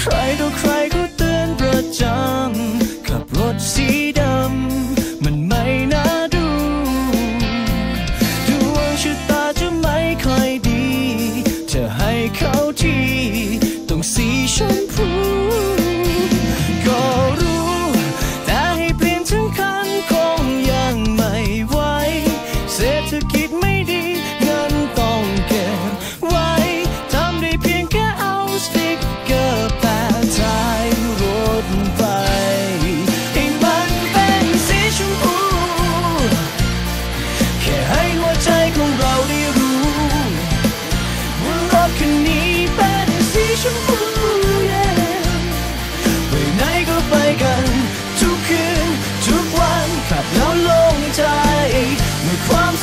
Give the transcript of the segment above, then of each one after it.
cry to cry.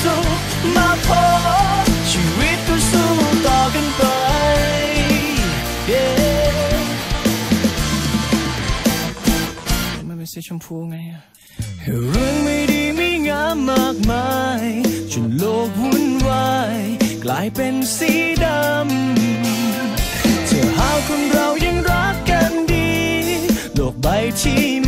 สุขมาพบชีวิตก็สู้ต่อกันไป มันเป็นสีชมพูไงอะเรื่องไม่ดีไม่งามมากมายจนโลกวุ่นวายกลายเป็นสีดำเธอหาคนเรายังรักกันดี โลกใบที่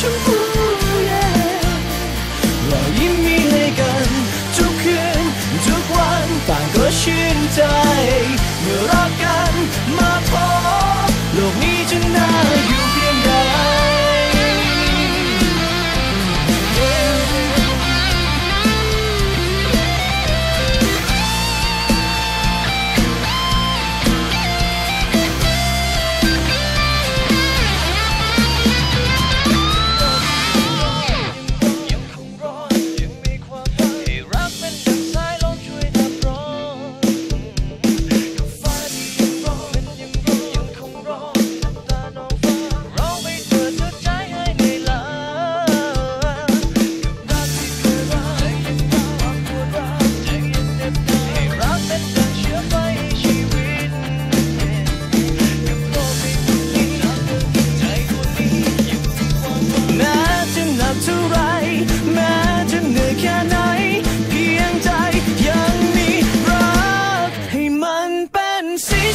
ชมพูรอยยิ้มมีให้กัน ทุกคืน ทุกวัน ต่าก็ชื่นใจ เมื่อรักกัน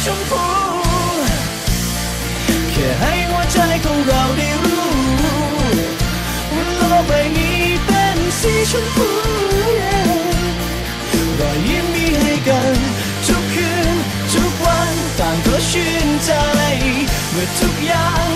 ชมพูแค่ให้หัวใจของเราได้รู้ว่าโลกใบนี้เป็นสีชมพูรอยยิ้มมีให้กัน ทุกคืน ทุกวันต่างก็ชื่นใจเมื่อทุกอย่าง